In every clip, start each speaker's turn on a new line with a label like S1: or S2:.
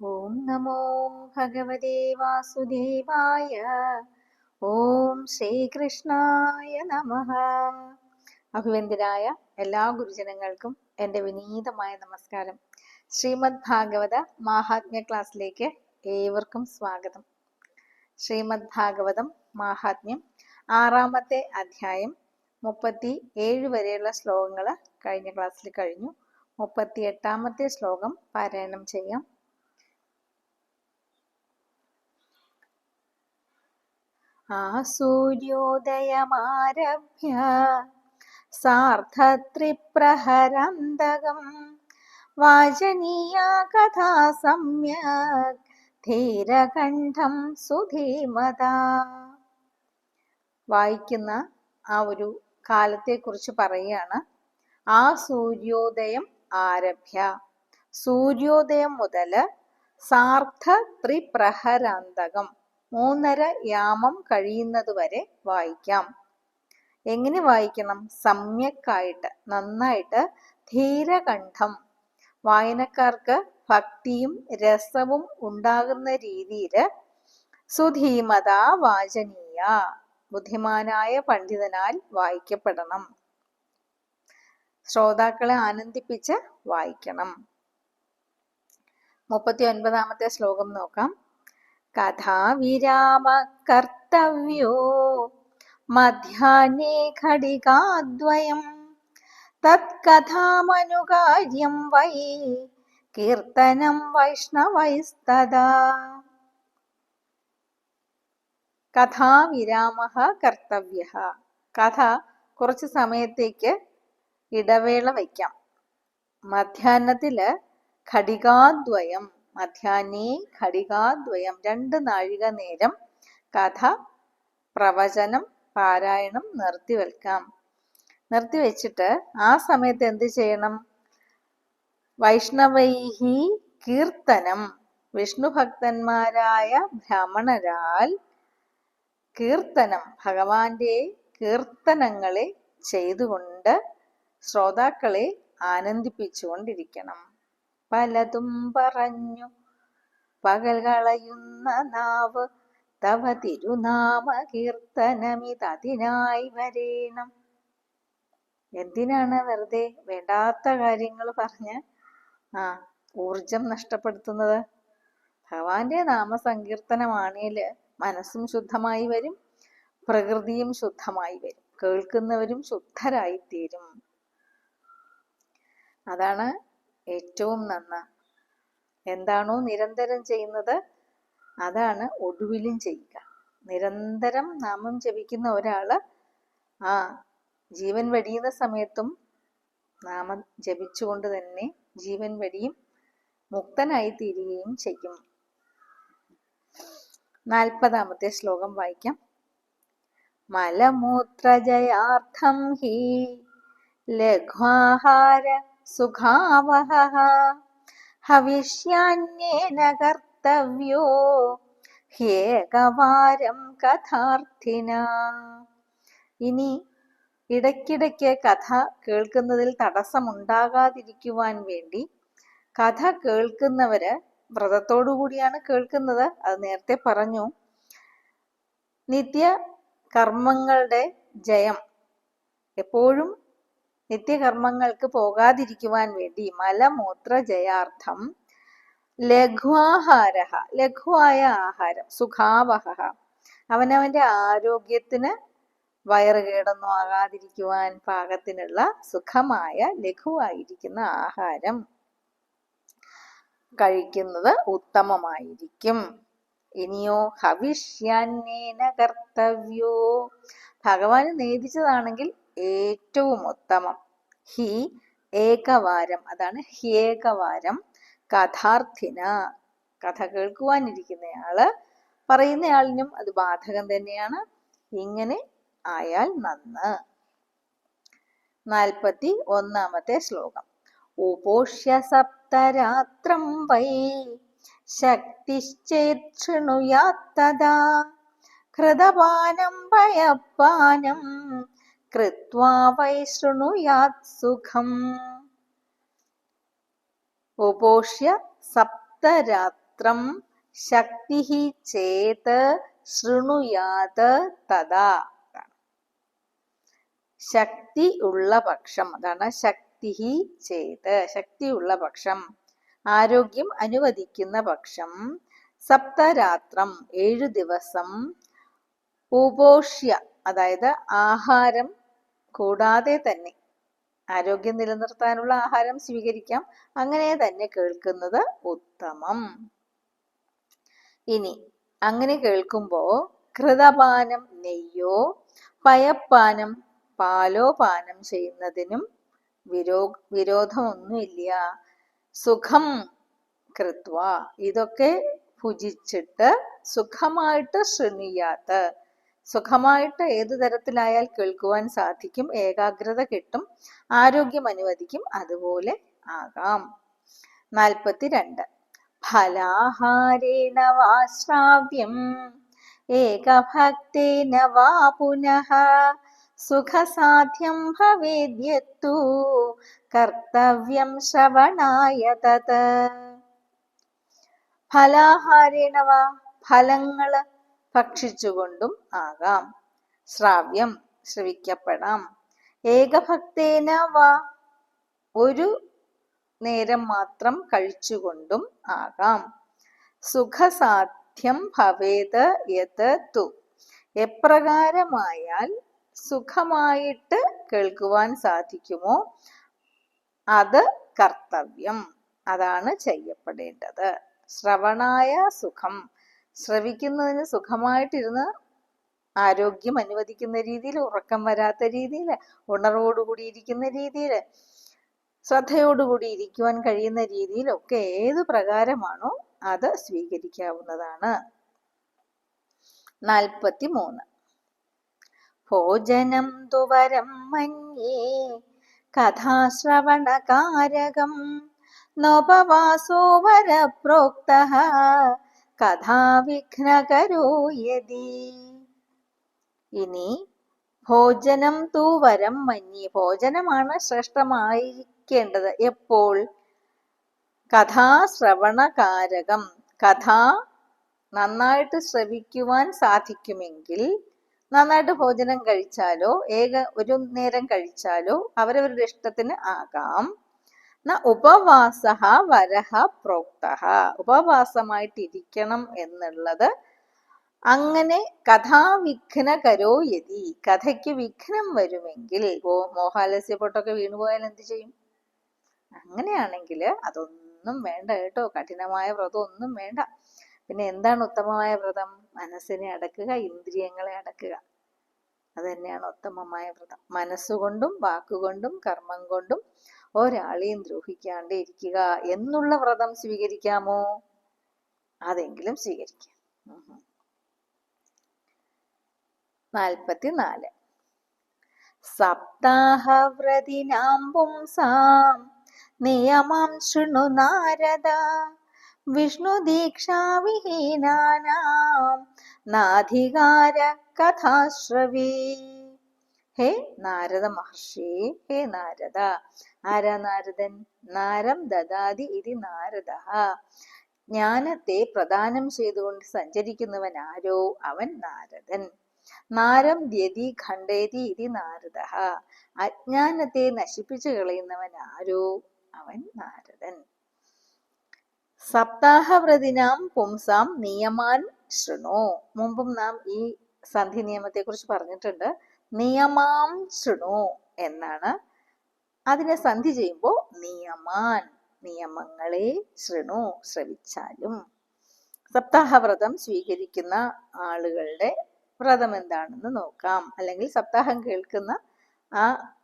S1: ഓം നമോ ഭഗവതേ വാസുദേവായ. ഓം ശ്രീകൃഷ്ണായ നമ. അഭിവന്ദ്യരായ എല്ലാ ഗുരുജനങ്ങൾക്കും എന്റെ വിനീതമായ നമസ്കാരം. ശ്രീമദ് ഭാഗവത മാഹാത്മ്യ ക്ലാസ്സിലേക്ക് ഏവർക്കും സ്വാഗതം. ശ്രീമദ് ഭാഗവതം മാഹാത്മ്യം ആറാമത്തെ അധ്യായം മുപ്പത്തി ഏഴ് വരെയുള്ള ശ്ലോകങ്ങൾ കഴിഞ്ഞ ക്ലാസ്സിൽ കഴിഞ്ഞു. മുപ്പത്തി എട്ടാമത്തെ ശ്ലോകം പാരായണം ചെയ്യാം. ആ സൂര്യോദയമാരഭ്യ. സാർദ്ധത്രിപ്രഹരന്തകം വാചനീയാ കഥാ സമ്യക്. ധീരകണ്ഠം സുധീമത. വായിക്കുന്ന ആ ഒരു കാലത്തെക്കുറിച്ച് പറയുകയാണ്. ആ സൂര്യോദയം ആരഭ്യ. സൂര്യോദയം മുതൽ സാർദ്ധ ത്രിപ്രഹരാന്തകം മൂന്നര യാമം കഴിയുന്നത് വരെ വായിക്കാം. എങ്ങനെ വായിക്കണം? സമ്യക്കായിട്ട് നന്നായിട്ട്. ധീരകണ്ഠം. വായനക്കാർക്ക് ഭക്തിയും രസവും ഉണ്ടാകുന്ന രീതിയിൽ സുധീമത വാചനീയ. ബുദ്ധിമാനായ പണ്ഡിതനാൽ വായിക്കപ്പെടണം. ശ്രോതാക്കളെ ആനന്ദിപ്പിച്ച് വായിക്കണം. മുപ്പത്തി ഒൻപതാമത്തെ ശ്ലോകം നോക്കാം. കഥാവിരാമ കർത്തവ്യോ മധ്യാഹ്നേ ഘടികാദ്വയം. തത്കഥാമനുകാര്യം വൈ കീർത്തനം വൈഷ്ണവൈസ്തദാ. കഥാവിരാമ കർത്തവ്യ കഥ കുറച്ച് സമയത്തേക്ക് ഇടവേള വയ്ക്കാം. മധ്യാത്തിൽ ഘടികാദ്വയം. മധ്യാഹ്നേ ഘടികാദ്വയം രണ്ട് നാഴിക നേരം കഥ പ്രവചനം പാരായണം നിർത്തിവെക്കാം നിർത്തിവെച്ചിട്ട് ആ സമയത്ത് എന്ത് ചെയ്യണം? വൈഷ്ണവൈഹി കീർത്തനം. വിഷ്ണു ഭക്തന്മാരായ ബ്രാഹ്മണരാൽ കീർത്തനം. ഭഗവാന്റെ കീർത്തനങ്ങളെ ചെയ്തുകൊണ്ട് ശ്രോതാക്കളെ ആനന്ദിപ്പിച്ചുകൊണ്ടിരിക്കണം. പലതും പറഞ്ഞു. പകൽ കളയുന്ന നാവ് തവ തിരുനാമ കീർത്തനമിതതിനായി വരേണം. എന്തിനാണ് വെറുതെ വേണ്ടാത്ത കാര്യങ്ങൾ പറഞ്ഞ് ആ ഊർജം നഷ്ടപ്പെടുത്തുന്നത്? ഭഗവാന്റെ നാമസങ്കീർത്തനമാണേൽ മനസ്സും ശുദ്ധമായി വരും പ്രകൃതിയും ശുദ്ധമായി വരും. കേൾക്കുന്നവരും ശുദ്ധരായിത്തീരും. അതാണ് ഏറ്റവും നന്ന. എന്താണോ നിരന്തരം ചെയ്യുന്നത് അതാണ് ഒടുവിലും ചെയ്യുക. നിരന്തരം നാമം ജപിക്കുന്ന ഒരാൾ ആ ജീവൻ വെടിയുന്ന സമയത്തും നാമം ജപിച്ചുകൊണ്ട് തന്നെ ജീവൻ വെടിയും മുക്തനായി തീരുകയും ചെയ്യും. നാൽപ്പതാമത്തെ ശ്ലോകം വായിക്കാം. മലമൂത്രജയാർത്ഥം ഹി ലഘ്വാഹാര സുഖാവഹ ഹവിഷ്യാന്യേന കർത്തവ്യോ. ഹേകവാരം കഥാർത്ഥിന. ഇനി ഇടയ്ക്കിടയ്ക്ക് കഥ കേൾക്കുന്നതിൽ തടസ്സമുണ്ടാകാതിരിക്കുവാൻ വേണ്ടി കഥ കേൾക്കുന്നവര് വ്രതത്തോടു കൂടിയാണ് കേൾക്കുന്നത്. അത് നേരത്തെ പറഞ്ഞു. നിത്യ കർമ്മങ്ങളുടെ ജയം എപ്പോഴും നിത്യകർമ്മങ്ങൾക്ക് പോകാതിരിക്കുവാൻ വേണ്ടി മലമൂത്ര ജയാർത്ഥം. ലഘുവാഹാര ലഘുവായ ആഹാരം സുഖാവഹ അവനവന്റെ ആരോഗ്യത്തിന് വയറുകേടൊന്നും ആകാതിരിക്കുവാൻ പാകത്തിനുള്ള സുഖമായ ലഘുവായിരിക്കുന്ന ആഹാരം കഴിക്കുന്നത് ഉത്തമമായിരിക്കും. ഇനിയോ ഹവിഷ്യാന്നേന കർത്തവ്യോ. ഭഗവാന് നേദിച്ചതാണെങ്കിൽ ഏറ്റവും ഉത്തമം ഹി ഏകവാരം. അതാണ് ഹ്യേകവാരം. കഥാർത്ഥിന. കഥ കേൾക്കുവാനിരിക്കുന്നയാൾ പറയുന്നയാളിനും അത് ബാധകം തന്നെയാണ്. ഇങ്ങനെ ആയാൽ നന്ന്. നാൽപ്പത്തി ഒന്നാമത്തെ ശ്ലോകം. ഉപോഷ്യ സപ്തരാത്രം വൈ ശക്തിശ്ചേക്ഷണുയാത്തതാ ഹൃതപാനം ഭയപ്പാനം വൈ ശൃണുയാത് സുഖം ഉപോഷ്യ സപ്തരാത്രം മാത്രം ശക്തി ചേത് ശൃണുയാത് തഥാ ശക്തി ഉള്ള പക്ഷം അതാണ് ശക്തി ചേത് ശക്തിയുള്ള പക്ഷം. ആരോഗ്യം അനുവദിക്കുന്ന പക്ഷം സപ്തരാത്രം ഏഴു ദിവസം ഉപോഷ്യ അതായത് ആഹാരം കൂടാതെ തന്നെ ആരോഗ്യം നിലനിർത്താനുള്ള ആഹാരം സ്വീകരിക്കാം. അങ്ങനെ തന്നെ കേൾക്കുന്നത് ഉത്തമം. ഇനി അങ്ങനെ കേൾക്കുമ്പോൾ കൃതപാനം നെയ്യോ പയപ്പാനം പാലോ പാനം ചെയ്യുന്നതിനും വിരോ വിരോധമൊന്നുമില്ല. സുഖം കൃത്വ. ഇതൊക്കെ ഭുജിച്ചിട്ട് സുഖമായിട്ട് ശൃണിയാത്ത സുഖമായിട്ട് ഏതു തരത്തിലായാൽ കേൾക്കുവാൻ സാധിക്കും ഏകാഗ്രത കിട്ടും ആരോഗ്യം അനുവദിക്കും അതുപോലെ ആകാം. നാൽപ്പത്തിരണ്ട്. ഫലാഹാരേണ വാ ശ്രാവ്യം ഏകഭക്തേന വാ പുനഃ സുഖസാധ്യം ഭവേദ്യത്തു കർത്തവ്യം ശ്രവണായ തത്. ഫലാഹാരേണ വാ ഫലങ്ങൾ ഭക്ഷിച്ചുകൊണ്ടും ആകാം. ശ്രാവ്യം ശ്രവിക്കപ്പെടാം. ഏകഭക്തേന വാ. ഒരു നേരം മാത്രം കഴിച്ചുകൊണ്ടും ആകാം. സുഖസാധ്യം ഭവേത് യത് തു. എപ്രകാരമായാൽ സുഖമായിട്ട് കേൾക്കുവാൻ സാധിക്കുമോ? അത് കർത്തവ്യം. അതാണ് ചെയ്യപ്പെടേണ്ടത്. ശ്രവണായ സുഖം. ശ്രവിക്കുന്നതിന് സുഖമായിട്ടിരുന്ന് ആരോഗ്യം അനുവദിക്കുന്ന രീതിയിൽ ഉറക്കം വരാത്ത രീതിയിൽ ഉണർവോടുകൂടി ഇരിക്കുന്ന രീതിയിൽ ശ്രദ്ധയോടുകൂടി ഇരിക്കുവാൻ കഴിയുന്ന രീതിയിലൊക്കെ ഏത് പ്രകാരമാണോ അത് സ്വീകരിക്കാവുന്നതാണ്. നാൽപ്പത്തി മൂന്ന് ഭോജനം തുവരം മഞ്ഞേ കഥാശ്രവണകാരകം നോപവാസോ വരപ്രോക്ത കഥാവിഘ്നകരോ യതി? ഇനി ഭോജനം തൂ വരം മഞ്ഞി ഭോജനമാണ് ശ്രേഷ്ഠമായിരിക്കേണ്ടത്. എപ്പോൾ? കഥാശ്രവണകാരകം. കഥ നന്നായിട്ട് ശ്രവിക്കുവാൻ സാധിക്കുമെങ്കിൽ നന്നായിട്ട് ഭോജനം കഴിച്ചാലോ ഏക ഒരു നേരം കഴിച്ചാലോ അവരവരുടെ ഇഷ്ടത്തിന് ആകാം. ന ഉപവാസ വരഹ പ്രോക്ത. ഉപവാസമായിട്ടിരിക്കണം എന്നുള്ളത് അങ്ങനെ കഥാവിഘ്നകരോ യതി കഥയ്ക്ക് വിഘ്നം വരുമെങ്കിൽ ഓ മോഹാലസ്യപ്പൊട്ടൊക്കെ വീണുപോയാൽ എന്ത് ചെയ്യും? അങ്ങനെയാണെങ്കിൽ അതൊന്നും വേണ്ട കേട്ടോ. കഠിനമായ വ്രതം ഒന്നും വേണ്ട. പിന്നെ എന്താണ് ഉത്തമമായ വ്രതം? മനസ്സിനെ അടക്കുക ഇന്ദ്രിയങ്ങളെ അടക്കുക. അത് തന്നെയാണ് ഉത്തമമായ വ്രതം. മനസ്സുകൊണ്ടും വാക്കുകൊണ്ടും കർമ്മം കൊണ്ടും ഒരാളെയും ദ്രോഹിക്കാണ്ട് ഇരിക്കുക എന്നുള്ള വ്രതം സ്വീകരിക്കാമോ? അതെങ്കിലും സ്വീകരിക്കാം. നാൽപ്പത്തിനാല് സപ്താഹവ്രതിനാം പുംസാം നിയമം ശൃണു നാരദ വിഷ്ണുദീക്ഷാവിഹീനാനാം നാധികാര കഥാശ്രവീ. ഹേ നാരദ മഹർഷി ഹേ നാരദ ആരാ നാരദൻ നാരം ദദാതി ഇതി നാരദ. ജ്ഞാനത്തെ പ്രദാനം ചെയ്തുകൊണ്ട് സഞ്ചരിക്കുന്നവൻ ആരോ? അവൻ നാരദൻ. നാരം ദ്യതി ഖണ്ഡേതി ഇതി നാരദ. അജ്ഞാനത്തെ നശിപ്പിച്ചു കളയുന്നവൻ ആരോ? അവൻ നാരദൻ. സപ്താഹവ്രതിനാം പുംസാം നിയമാൻ ശൃണു? മുമ്പും നാം ഈ സന്ധി നിയമത്തെ കുറിച്ച് പറഞ്ഞിട്ടുണ്ട്. നിയമാം ശൃണു എന്നാണ് അതിനെ സന്ധി ചെയ്യുമ്പോൾ നിയമാൻ നിയമങ്ങളെ ശൃണു ശ്രവിച്ചാലും. സപ്താഹവ്രതം സ്വീകരിക്കുന്ന ആളുകളുടെ വ്രതം എന്താണെന്ന് നോക്കാം. അല്ലെങ്കിൽ സപ്താഹം കേൾക്കുന്ന ആ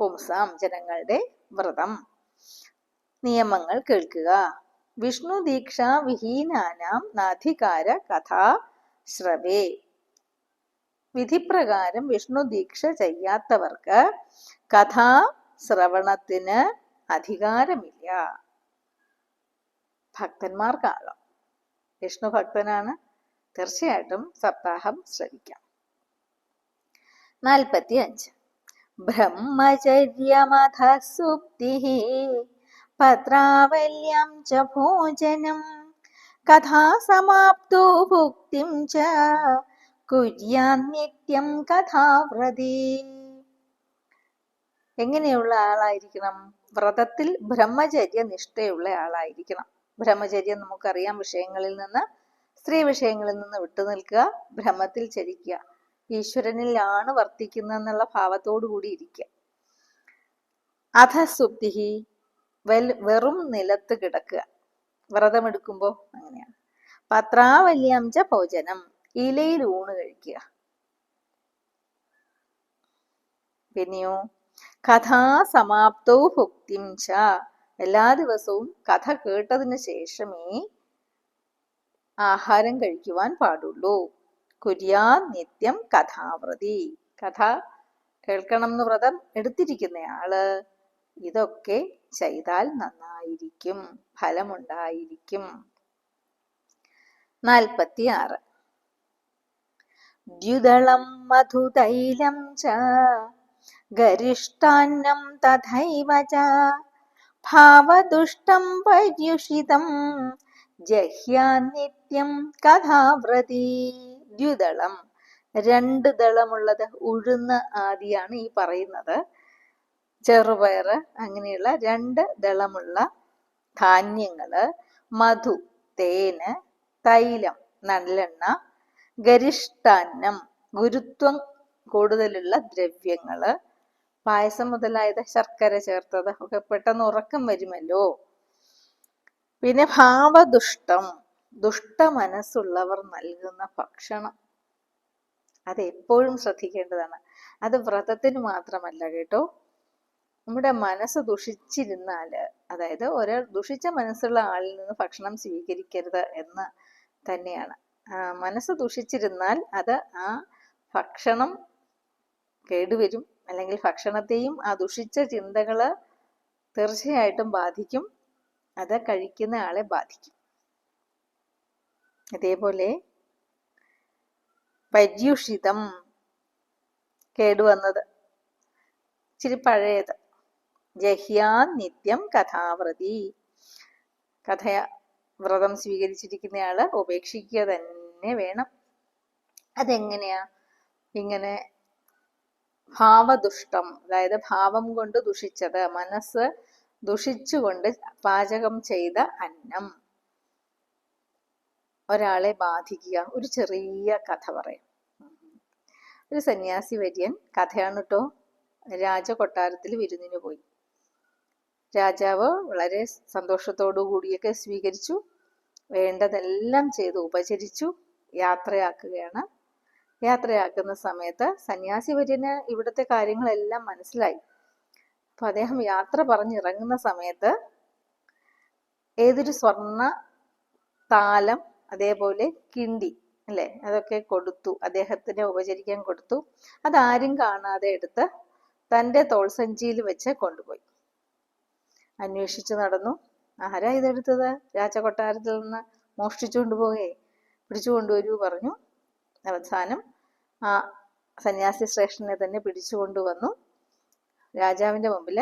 S1: പുംസാം ജനങ്ങളുടെ വ്രതം. നിയമങ്ങൾ കേൾക്കുക. വിഷ്ണു ദീക്ഷ വിഹീനാനാം നാധികാര കഥാ ശ്രവേ. വിധിപ്രകാരം വിഷ്ണു ദീക്ഷ ചെയ്യാത്തവർക്ക് കഥാ ശ്രവണത്തിന് അധികാരമില്ല. ഭക്തന്മാർക്കാകാം വിഷ്ണു ഭക്തനാണ്. തീർച്ചയായിട്ടും സപ്താഹം ശ്രവിക്കാം. നാൽപ്പത്തി അഞ്ച് ബ്രഹ്മചര്യമധ സുപ്തി പത്രാവല്യം ച ഭോജനം കഥാസമാപ്തോ ഭുക്തിം ച കുര്യാൻ നിത്യം കഥാവ്രതി എങ്ങനെയുള്ള ആളായിരിക്കണം? വ്രതത്തിൽ ബ്രഹ്മചര്യ നിഷ്ഠയുള്ള ആളായിരിക്കണം. ബ്രഹ്മചര്യം നമുക്കറിയാം. വിഷയങ്ങളിൽ നിന്ന് സ്ത്രീ വിഷയങ്ങളിൽ നിന്ന് വിട്ടുനിൽക്കുക ബ്രഹ്മത്തിൽ ചരിക്കുക. ഈശ്വരനിലാണ് വർത്തിക്കുന്നതെന്നുള്ള ഭാവത്തോടു കൂടി ഇരിക്കുക. അധസുപ്തി വെൽ വെറും നിലത്ത് കിടക്കുക. വ്രതമെടുക്കുമ്പോൾ അങ്ങനെയാണ്. പത്രാവല്യംച ഭോജനം ഇലയിൽ ഊണ് കഴിക്കുക. പിന്നെയോ? കഥാസമാപ്തോ ഭുക്തിം ച. എല്ലാ ദിവസവും കഥ കേട്ടതിന് ശേഷമേ ആഹാരം കഴിക്കുവാൻ പാടുള്ളൂ. കുര്യാ നിത്യം കഥാവൃതി. കഥ കേൾക്കണം എന്ന് വ്രതം എടുത്തിരിക്കുന്നയാൾ. ഇതൊക്കെ ചെയ്താൽ നന്നായിരിക്കും. ഫലമുണ്ടായിരിക്കും. നാൽപ്പത്തിയാറ്. ദ്യുതളം മധുതൈലം ച. തഥൈവ ച ഭാവദുഷ്ടം പര്യുഷിതം ജഹ്യാ നിത്യം കഥാവ്രതി ദ്യുതളം രണ്ട് ദളമുള്ളത് ഉഴുന്ന് ആദിയാണ് ഈ പറയുന്നത്. ചെറുപയർ അങ്ങനെയുള്ള രണ്ട് ദളമുള്ള ധാന്യങ്ങൾ മധു തേന് തൈലം നല്ലെണ്ണ ഗരിഷ്ടാന്നം ഗുരുത്വം കൂടുതലുള്ള ദ്രവ്യങ്ങൾ. പായസം മുതലായത് ശർക്കര ചേർത്തത്. ഒക്കെ പെട്ടെന്ന് ഉറക്കം വരുമല്ലോ. പിന്നെ ഭാവദുഷ്ടം. ദുഷ്ട മനസ്സുള്ളവർ നൽകുന്ന ഭക്ഷണം. അത് എപ്പോഴും ശ്രദ്ധിക്കേണ്ടതാണ്. അത് വ്രതത്തിന് മാത്രമല്ല കേട്ടോ. നമ്മുടെ മനസ്സ് ദുഷിച്ചിരുന്നാൽ അതായത് ഒരാൾ ദുഷിച്ച മനസ്സുള്ള ആളിൽ നിന്ന് ഭക്ഷണം സ്വീകരിക്കരുത് എന്ന് തന്നെയാണ്. മനസ്സ് ദുഷിച്ചിരുന്നാൽ അത് ആ ഭക്ഷണം കേടുവരും. അല്ലെങ്കിൽ ഭക്ഷണത്തെയും ആ ദുഷിച്ച ചിന്തകൾ തീർച്ചയായിട്ടും ബാധിക്കും. അത് കഴിക്കുന്ന ആളെ ബാധിക്കും. അതേപോലെ പര്യുഷിതം കേടുവന്നത്. ഇച്ചിരി പഴയത്. ജഹ്യാൻ നിത്യം കഥാവൃതി. കഥ വ്രതം സ്വീകരിച്ചിരിക്കുന്നയാൾ ഉപേക്ഷിക്കുക തന്നെ വേണം. അതെങ്ങനെയാ? ഇങ്ങനെ ഭാവദുഷ്ടം അതായത് ഭാവം കൊണ്ട് ദുഷിച്ചത് മനസ്സ് ദുഷിച്ചുകൊണ്ട് പാചകം ചെയ്ത അന്നം. ഒരാളെ ബാധിക്കുക ഒരു ചെറിയ കഥ പറയാം. ഒരു സന്യാസി വര്യൻ കഥയാണ് കേട്ടോ രാജകൊട്ടാരത്തിൽ വിരുന്നിന് പോയി. രാജാവ് വളരെ സന്തോഷത്തോടു കൂടിയൊക്കെ സ്വീകരിച്ചു വേണ്ടതെല്ലാം ചെയ്ത് ഉപചരിച്ചു യാത്രയാക്കുകയാണ്. യാത്രയാക്കുന്ന സമയത്ത് സന്യാസി വര്യന് ഇവിടുത്തെ കാര്യങ്ങളെല്ലാം മനസ്സിലായി. അപ്പൊ അദ്ദേഹം യാത്ര പറഞ്ഞിറങ്ങുന്ന സമയത്ത് ഏതൊരു സ്വർണ താലം അതേപോലെ കിണ്ടി അല്ലെ അതൊക്കെ കൊടുത്തു. അദ്ദേഹത്തിന് ഉപചരിക്കാൻ കൊടുത്തു. അതാരും കാണാതെ എടുത്ത് തന്റെ തോൾസഞ്ചിയിൽ വെച്ച് കൊണ്ടുപോയി. അന്വേഷിച്ചു നടന്നു. ആരാ ഇതെടുത്തത്? രാജകൊട്ടാരത്തിൽ നിന്ന് മോഷ്ടിച്ചു കൊണ്ടുപോകേ പിടിച്ചു കൊണ്ടുവരൂ പറഞ്ഞു. അവസാനം ആ സന്യാസി ശ്രേഷ്ഠനെ തന്നെ പിടിച്ചുകൊണ്ടുവന്നു രാജാവിന്റെ മുമ്പിൽ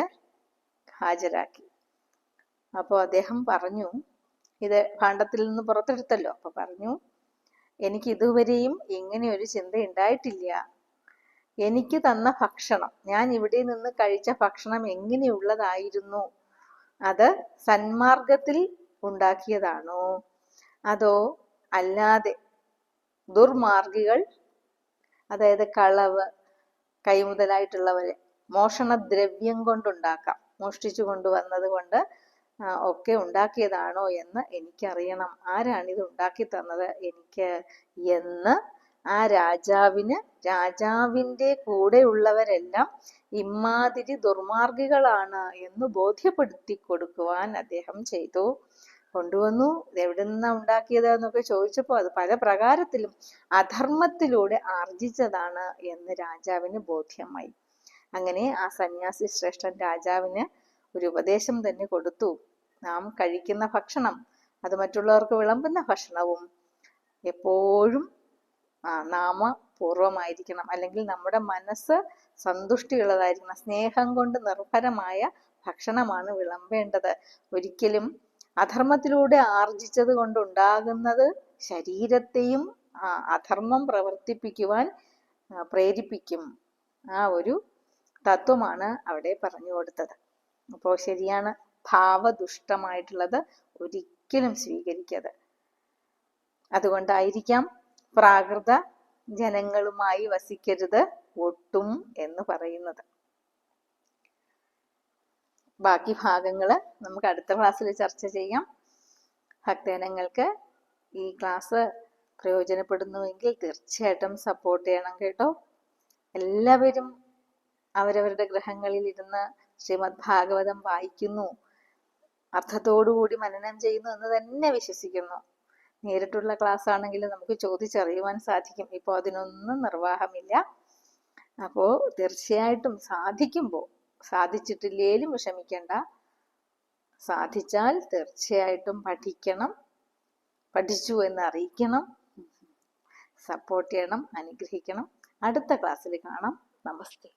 S1: ഹാജരാക്കി. അപ്പോൾ അദ്ദേഹം പറഞ്ഞു ഇത് ഭാണ്ഡത്തിൽ നിന്ന് പുറത്തെടുത്തല്ലോ. അപ്പോൾ പറഞ്ഞു എനിക്ക് ഇതുവരെയും ഇങ്ങനെ ഒരു ചിന്ത ഉണ്ടായിട്ടില്ല. എനിക്ക് തന്ന ഭക്ഷണം ഞാൻ ഇവിടെ നിന്ന് കഴിച്ച ഭക്ഷണം എങ്ങനെയുള്ളതായിരുന്നു? അത് സന്മാർഗത്തിൽ ഉണ്ടാക്കിയതാണോ? അതോ അല്ലാതെ ദുർമാർഗികൾ അതായത് കളവ് കൈമുതലായിട്ടുള്ളവരെ മോഷണദ്രവ്യം കൊണ്ടുണ്ടാക്കാം. മോഷ്ടിച്ചു കൊണ്ടുവന്നത് കൊണ്ട് ഒക്കെ ഉണ്ടാക്കിയതാണോ എന്ന് എനിക്കറിയണം. ആരാണ് ഇത് ഉണ്ടാക്കി തന്നത് എനിക്ക് എന്ന് ആ രാജാവിന് രാജാവിന്റെ കൂടെയുള്ളവരെല്ലാം ഇമ്മാതിരി ദുർമാർഗികളാണ് എന്ന് ബോധ്യപ്പെടുത്തി കൊടുക്കുവാൻ അദ്ദേഹം ചെയ്തു. കൊണ്ടുവന്നു. എവിടെ നിന്നാ ഉണ്ടാക്കിയത് എന്നൊക്കെ ചോദിച്ചപ്പോൾ അത് പല പ്രകാരത്തിലും അധർമ്മത്തിലൂടെ ആർജിച്ചതാണ് എന്ന് രാജാവിന് ബോധ്യമായി. അങ്ങനെ ആ സന്യാസി ശ്രേഷ്ഠൻ രാജാവിന് ഒരു ഉപദേശം തന്നെ കൊടുത്തു. നാം കഴിക്കുന്ന ഭക്ഷണം അത് മറ്റുള്ളവർക്ക് വിളമ്പുന്ന ഭക്ഷണവും എപ്പോഴും നാമ പൂർവമായിരിക്കണം അല്ലെങ്കിൽ നമ്മുടെ മനസ്സ് സന്തുഷ്ടിയുള്ളതായിരിക്കണം. സ്നേഹം കൊണ്ട് നിർഭരമായ ഭക്ഷണമാണ് വിളമ്പേണ്ടത്. ഒരിക്കലും അധർമ്മത്തിലൂടെ ആർജിച്ചത് കൊണ്ടുണ്ടാകുന്നത് ശരീരത്തെയും അധർമ്മം പ്രവർത്തിപ്പിക്കുവാൻ പ്രേരിപ്പിക്കും. ആ ഒരു തത്വമാണ് അവിടെ പറഞ്ഞു കൊടുത്തത്. അപ്പോൾ ശരിയാണ് ഭാവദുഷ്ടമായിട്ടുള്ളത് ഒരിക്കലും സ്വീകരിക്കരുത്. അതുകൊണ്ടായിരിക്കാം പ്രാകൃത ജനങ്ങളുമായി വസിക്കരുത് ഒട്ടും എന്ന് പറയുന്നത്. ബാക്കി ഭാഗങ്ങൾ നമുക്ക് അടുത്ത ക്ലാസ്സിൽ ചർച്ച ചെയ്യാം. ഭക്തജനങ്ങൾക്ക് ഈ ക്ലാസ് പ്രയോജനപ്പെടുന്നുവെങ്കിൽ തീർച്ചയായിട്ടും സപ്പോർട്ട് ചെയ്യണം കേട്ടോ. എല്ലാവരും അവരവരുടെ ഗ്രഹങ്ങളിൽ ഇരുന്ന് ശ്രീമദ് ഭാഗവതം വായിക്കുന്നു. അർത്ഥത്തോടുകൂടി മനനം ചെയ്യുന്നു എന്ന് തന്നെ വിശ്വസിക്കുന്നു. നേരിട്ടുള്ള ക്ലാസ് ആണെങ്കിൽ നമുക്ക് ചോദിച്ചറിയുവാൻ സാധിക്കും. ഇപ്പോൾ അതിനൊന്നും നിർവാഹമില്ല. അപ്പോൾ തീർച്ചയായിട്ടും സാധിക്കുമ്പോൾ സാധിച്ചിട്ടില്ലേലും വിഷമിക്കേണ്ട. സാധിച്ചാൽ തീർച്ചയായിട്ടും പഠിക്കണം. പഠിച്ചു എന്ന് അറിയിക്കണം. സപ്പോർട്ട് ചെയ്യണം. അനുഗ്രഹിക്കണം. അടുത്ത ക്ലാസ്സിൽ കാണാം. നമസ്തേ.